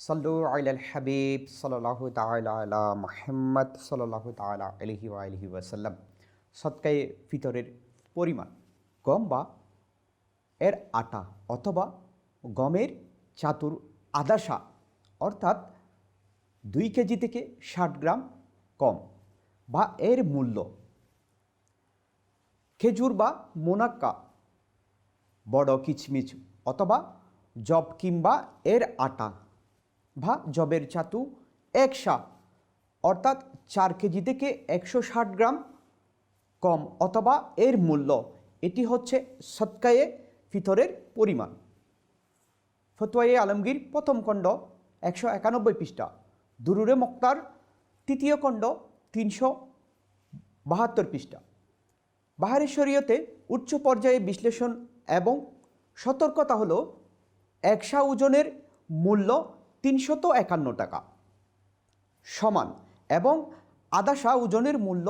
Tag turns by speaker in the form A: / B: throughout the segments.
A: সাল্লু আলাল হাবিব সাল্লাহ তালা আলা মাহমদ সাল্লাহ তালা আলহি আলহি ওয়াসাল্লাম সৎকায়ে ফিতরের পরিমাণ গম বা এর আটা অথবা গমের চাতুর আদাসা অর্থাৎ দুই কেজি থেকে ষাট গ্রাম কম বা এর মূল্য খেজুর বা মোনাক্কা, বড় কিচমিচ অথবা জব কিংবা এর আটা বা জবের চাতু একশা অর্থাৎ চার কেজি থেকে একশো ষাট গ্রাম কম অথবা এর মূল্য। এটি হচ্ছে সৎকায়ে ফিতরের পরিমাণ। ফতোয়ায়ে আলমগীর প্রথম খণ্ড, একশো একানব্বই পৃষ্ঠা। দুরুরে মক্তার তৃতীয় খণ্ড, তিনশো বাহাত্তর পৃষ্ঠা। বাহারি শরীয়তে উচ্চ পর্যায়ে বিশ্লেষণ এবং সতর্কতা হলো, একশা ওজনের মূল্য তিনশত একান্ন টাকা। সমান এবং আদাসা ওজনের মূল্য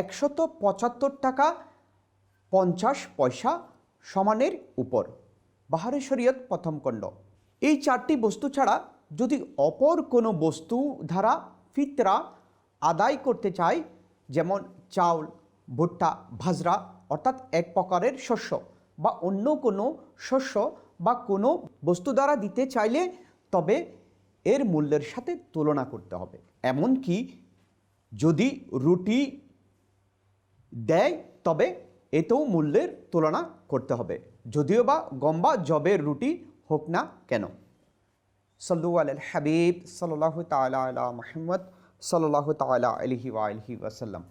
A: একশত পঁচাত্তর টাকা পঞ্চাশ পয়সা সমানের উপর। বাহারে শরীয়ত প্রথম খণ্ড। এই চারটি বস্তু ছাড়া যদি অপর কোনো বস্তু দ্বারা ফিতরা আদায় করতে চায়, যেমন চাউল, ভুট্টা, ভাজরা, অর্থাৎ এক প্রকারের শস্য বা অন্য কোনো শস্য বা কোনো বস্তু দ্বারা দিতে চাইলে, তবে এর মূল্যের সাথে তুলনা করতে হবে। এমনকি যদি রুটি দেয়, তবে এতেও মূল্যের তুলনা করতে হবে। যদিও বা গম্বা জবের রুটি হোক না কেন। সল্লু আল হাবিব সাল্লাহ তালা মাহমদ সাল্লাহ তালা আলহি আলহি ওয়াসাল্লাম।